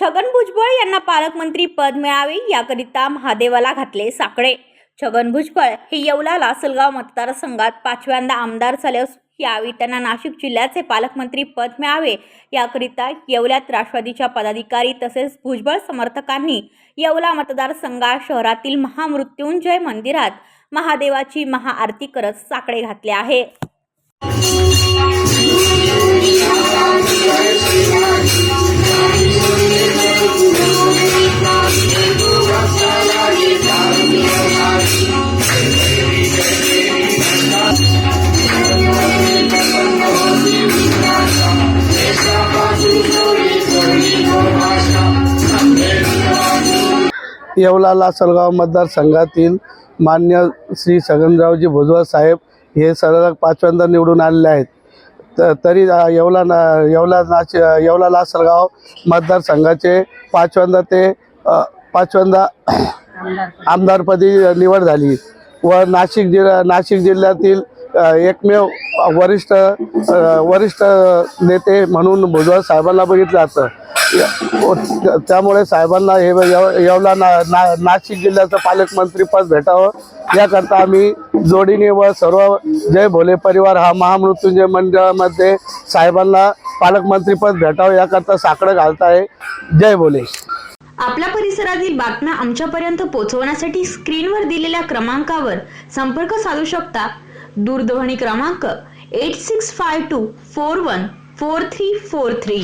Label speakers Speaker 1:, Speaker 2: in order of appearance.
Speaker 1: छगन भुजबळ यांना पालकमंत्री पद मिळावे याकरिता महादेवाला घातले साकडे. छगन भुजबळ हे येवला लासलगाव मतदारसंघात पाचव्यांदा आमदार झाले असून यावेळी त्यांना नाशिक जिल्ह्याचे पालकमंत्री पद मिळावे याकरिता येवल्यात राष्ट्रवादीच्या पदाधिकारी तसेच भुजबळ समर्थकांनी येवला मतदारसंघात शहरातील महामृत्युंजय मंदिरात महादेवाची महाआरती करत साकडे घातले आहे.
Speaker 2: येवला लासलगाव मतदारसंघातील मान्य श्री छगनरावजी भुजबळ साहेब हे सलग पाचव्यांदा निवडून आलेले आहेत. त तरी येवला ना येवला नाच येवला लासलगाव मतदारसंघाचे पाचव्यांदा ते पाचव्यांदा आमदारपदी निवड झाली व नाशिक जिल्हा नाशिक जिल्ह्यातील एकमेव वरिष्ठ वरिष्ठ नेते म्हणून भुजबळ साहेबांना बघितलं जातं. हो, त्यामुळे साहेबांना हे येवला ना, ना नाशिक जिल्ह्याचं पालकमंत्रीपद भेटावं. याकरता आम्ही जोडीने व सर्व जय भोले परिवार हा महामृत्युंजय मंडळामध्ये साहेबांना पालकमंत्रीपद भेटावं याकरता साकडं घालत आहे जय भोले.
Speaker 3: आपल्या परिसरातील बातम्या आमच्यापर्यंत पोहोचवण्यासाठी स्क्रीनवर दिलेल्या क्रमांकावर संपर्क साधू शकता. दूरध्वनी क्रमांक eight six five two four one four three four three